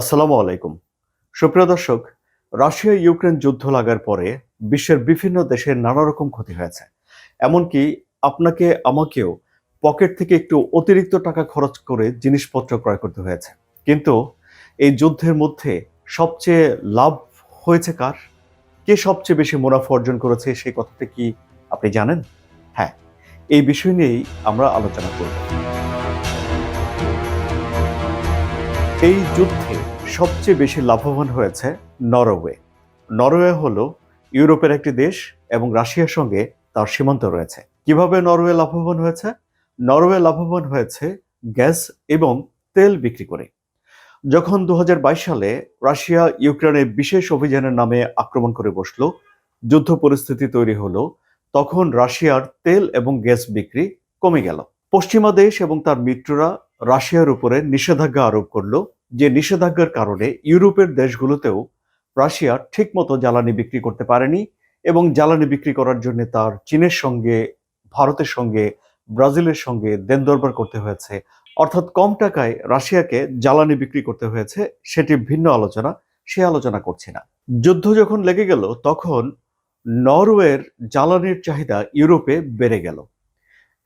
আসসালামু আলাইকুম। সুপ্রিয় দর্শক, রাশিয়া ইউক্রেন যুদ্ধ লাগার পরে বিশ্বের বিভিন্ন দেশের নানা রকম ক্ষতি হয়েছে। এমনকি আপনাকে, আমাকেও পকেট থেকে একটু অতিরিক্ত টাকা খরচ করে জিনিসপত্র ক্রয় করতে হয়েছে। কিন্তু এই যুদ্ধের মধ্যে সবচেয়ে লাভ হয়েছে কার? কে সবচেয়ে বেশি মুনাফা অর্জন করেছে সেই কথাটা কি আপনি জানেন? হ্যাঁ এই বিষয় নিয়েই আমরা আলোচনা করব। এই যুদ্ধে সবচেয়ে বেশি লাভবান হয়েছে নরওয়ে। নরওয়ে হলো ইউরোপের একটি দেশ এবং রাশিয়ার সঙ্গে তার সীমান্ত রয়েছে। কীভাবে নরওয়ে লাভবান হয়েছে? নরওয়ে লাভবান হয়েছে গ্যাস এবং তেল বিক্রি করে। যখন দু হাজার বাইশ সালে রাশিয়া ইউক্রেনে বিশেষ অভিযানের নামে আক্রমণ করে বসল, যুদ্ধ পরিস্থিতি তৈরি হলো, তখন রাশিয়ার তেল এবং গ্যাস বিক্রি কমে গেল। পশ্চিমা দেশ এবং তার মিত্ররা রাশিয়ার উপরে নিষেধাজ্ঞা আরোপ করল যে নিষেধাজ্ঞার কারণে ইউরোপের দেশগুলোতেও রাশিয়া ঠিকমতো জ্বালানি বিক্রি করতে পারেনি এবং জ্বালানি বিক্রি করার জন্য তার চীনের সঙ্গে, ভারতের সঙ্গে, ব্রাজিলের সঙ্গে দেন দরবার করতে হয়েছে। অর্থাৎ কম টাকায় রাশিয়াকে জ্বালানি বিক্রি করতে হয়েছে, সেটি ভিন্ন আলোচনা, সে আলোচনা করছি না। যুদ্ধ যখন লেগে গেল, তখন নরওয়ের জ্বালানির চাহিদা ইউরোপে বেড়ে গেল।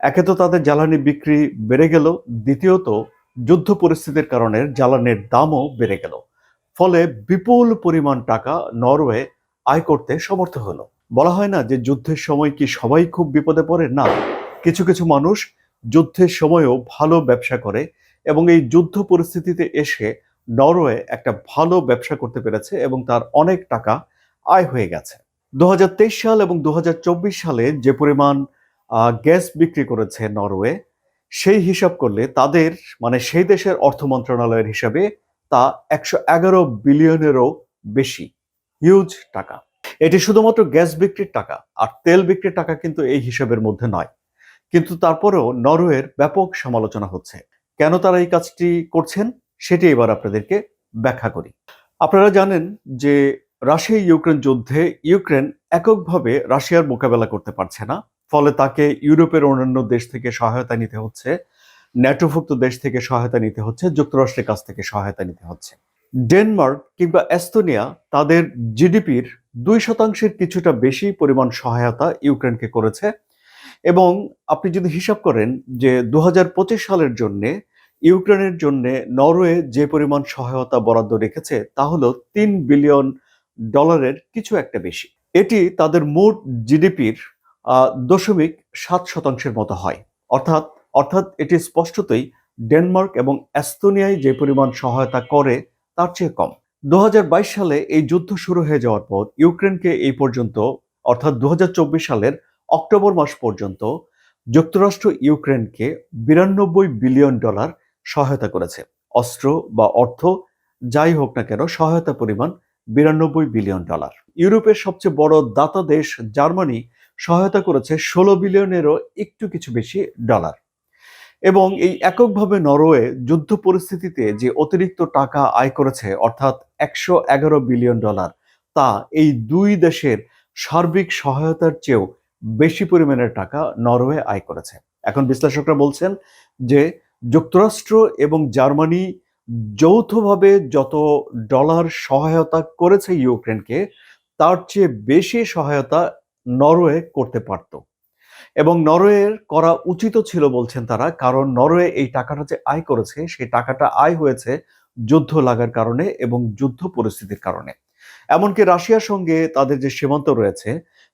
একে তো তাদের জ্বালানি বিক্রি বেড়ে গেল, দ্বিতীয়ত যুদ্ধ পরিস্থিতির কারণে জ্বালানির দামও বেড়ে গেল। ফলে বিপুল পরিমাণ টাকা নরওয়ে আয় করতে সমর্থ হলো। বলা হয় না যে যুদ্ধের সময় কি সবাই খুব বিপদে পড়ে? না, কিছু কিছু মানুষ যুদ্ধের সময়ও ভালো ব্যবসা করে এবং এই যুদ্ধ পরিস্থিতিতে এসে নরওয়ে একটা ভালো ব্যবসা করতে পেরেছে এবং তার অনেক টাকা আয় হয়ে গেছে। দু হাজার তেইশ সাল এবং দু হাজার চব্বিশ সালে যে পরিমাণ গ্যাস বিক্রি করেছে নরওয়ে সেই হিসাব করলে তাদের মানে সেই দেশের অর্থ মন্ত্রণালয়ের হিসাবে তা একশো এগারো বিলিয়নেরও বেশি। হিউজ টাকা। এটি শুধুমাত্র গ্যাস বিক্রির টাকা, আর তেল বিক্রির টাকা কিন্তু এই হিসাবের মধ্যে নয়। কিন্তু তারপরেও নরওয়ের ব্যাপক সমালোচনা হচ্ছে। কেন তারা এই কাজটি করছেন, সেটি এবার আপনাদেরকে ব্যাখ্যা করি। আপনারা জানেন যে রাশিয়া ইউক্রেন যুদ্ধে ইউক্রেন এককভাবে রাশিয়ার মোকাবেলা করতে পারছে না। ফলে তাকে ইউরোপের অন্যান্য দেশ থেকে সহায়তা নিতে হচ্ছে, ন্যাটোভুক্ত দেশ থেকে সহায়তা নিতে হচ্ছে, যুক্তরাষ্ট্রের কাছ থেকে সহায়তা নিতে হচ্ছে। ডেনমার্ক কিংবা এস্তোনিয়া তাদের জিডিপির দুই শতাংশের কিছুটা বেশি পরিমাণ সহায়তা ইউক্রেনকে করেছে এবং আপনি যদি হিসাব করেন যে দু হাজার পঁচিশ সালের জন্য, ইউক্রেনের জন্য নরওয়ে যে পরিমাণ সহায়তা বরাদ্দ রেখেছে, তা হলো তিন বিলিয়ন ডলারের কিছু একটা বেশি। এটি তাদের মোট জিডিপির দশমিক সাত শতাংশের মতো হয়। অর্থাৎ অর্থাৎ এটি স্পষ্টতই ডেনমার্ক এবং এস্তোনিয়ায় যে পরিমাণ সহায়তা করে, তার চেয়ে কম। দুহাজার বাইশ সালে এই যুদ্ধ শুরু হয়ে যাওয়ার পর ইউক্রেনকে এই পর্যন্ত, অর্থাৎ দুহাজার চব্বিশ সালের অক্টোবর মাস পর্যন্ত, যুক্তরাষ্ট্র ইউক্রেনকে বিরানব্বই বিলিয়ন ডলার সহায়তা করেছে। অস্ত্র বা অর্থ, যাই হোক না কেন, সহায়তা পরিমাণ বিরানব্বই বিলিয়ন ডলার। ইউরোপের সবচেয়ে বড় দাতা দেশ জার্মানি সহায়তা করেছে ষোলো বিলিয়নেরও একটু কিছু বেশি ডলার। এবং এই এককভাবে নরওয়ে যুদ্ধ পরিস্থিতিতে যে অতিরিক্ত টাকা আয় করেছে, অর্থাৎ একশো এগারো বিলিয়ন ডলার, তা এই দুই দেশের সার্বিক সহায়তার চেয়েও বেশি পরিমাণের টাকা নরওয়ে আয় করেছে। এখন বিশ্লেষকরা বলছেন যে যুক্তরাষ্ট্র এবং জার্মানি যৌথভাবে যত ডলার সহায়তা করেছে ইউক্রেনকে, তার চেয়ে বেশি সহায়তা নরওয়ে করতে পারত। এবং নরওয়ের করা উচিত ছিল বলছেন তারা, কারণ নরওয়ে এই টাকাটা যে আয় করেছে, সেই টাকাটা আয় হয়েছে যুদ্ধ লাগার কারণে এবং যুদ্ধ পরিস্থিতির কারণে। এমনকি রাশিয়ার সঙ্গে তাদের যে সীমান্ত রয়েছে,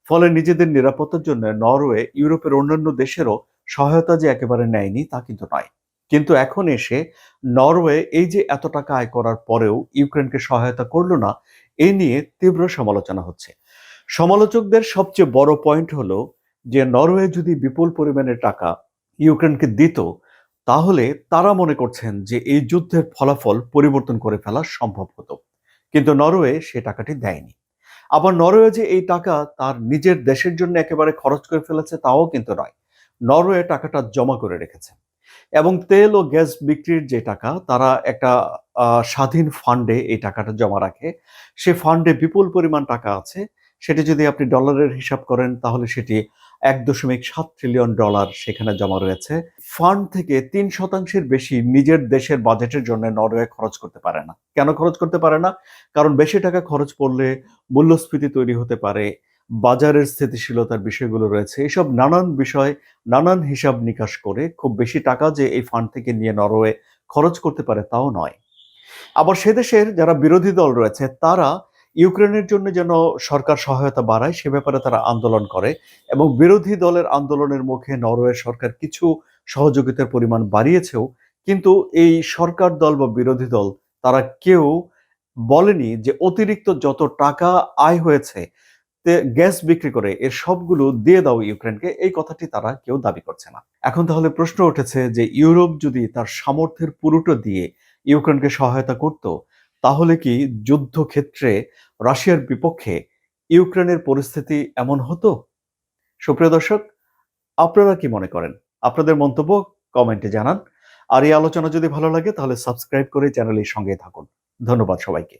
ফলে নিজেদের নিরাপত্তার জন্য নরওয়ে ইউরোপের অন্যান্য দেশেরও সহায়তা যে একেবারে নেয়নি তা কিন্তু নয়। কিন্তু এখন এসে নরওয়ে এই যে এত টাকা আয় করার পরেও ইউক্রেনকে সহায়তা করল না এই নিয়ে তীব্র সমালোচনা হচ্ছে। সমালোচকদের সবচেয়ে বড় পয়েন্ট হলো যে নরওয়ে যদি বিপুল পরিমাণের টাকা ইউক্রেনকে দিত, তাহলে তারা মনে করছেন যে এই যুদ্ধের ফলাফল পরিবর্তন করে ফেলা সম্ভব হতো। কিন্তু নরওয়ে সে টাকাটি দেয়নি। আবার নরওয়ে যে এই টাকা তার নিজের দেশের জন্য একেবারে খরচ করে ফেলেছে তাও কিন্তু নয়। নরওয়ে টাকাটা জমা করে রেখেছে। এবং তেল ও গ্যাস বিক্রির যে টাকা, তারা একটা স্বাধীন ফান্ডে এই টাকাটা জমা রাখে। সে ফান্ডে বিপুল পরিমাণ টাকা আছে। সেটি যদি আপনি ডলারের হিসাব করেন, তাহলে সেটি এক দশমিক সাত ট্রিলিয়ন ডলার সেখানে জমা রয়েছে। ফান্ড থেকে তিন শতাংশের বেশি নিজের দেশের বাজেটের জন্য নরওয়ে খরচ করতে পারে না। কেন খরচ করতে পারে না? কারণ বেশি টাকা খরচ পড়লে মূল্যস্ফীতি তৈরি হতে পারে, বাজারের স্থিতিশীলতার বিষয়গুলো রয়েছে, এসব নানান বিষয়, নানান হিসাব নিকাশ করে খুব বেশি টাকা যে এই ফান্ড থেকে নিয়ে নরওয়ে খরচ করতে পারে তাও নয়। আবার সে দেশের যারা বিরোধী দল রয়েছে, তারা ইউক্রেনের জন্য যেন সরকার সহায়তা বাড়ায়, সে ব্যাপারে তারা আন্দোলন করে এবং বিরোধী দলের আন্দোলনের মুখে নরওয়ের সরকার কিছু সহযোগিতার পরিমাণ বাড়িয়েছেও, কিন্তু এই সরকার দল বা বিরোধী দল তারা কেউ বলেনি যে অতিরিক্ত যত টাকা আয় হয়েছে গ্যাস বিক্রি করে এর সবগুলো দিয়ে দাও ইউক্রেনকে, এই কথাটি তারা কেউ দাবি করছে না। এখন তাহলে প্রশ্ন উঠেছে যে ইউরোপ যদি তার সামর্থ্যের পুরোটা দিয়ে ইউক্রেনকে সহায়তা করত তাহলে কি যুদ্ধক্ষেত্রে রাশিয়ার বিপক্ষে ইউক্রেনের পরিস্থিতি এমন হতো? সুপ্রিয় দর্শক, আপনারা কি মনে করেন? আপনাদের মন্তব্য কমেন্টে জানান। আর এই আলোচনা যদি ভালো লাগে, তাহলে সাবস্ক্রাইব করে চ্যানেলের সঙ্গে থাকুন। ধন্যবাদ সবাইকে।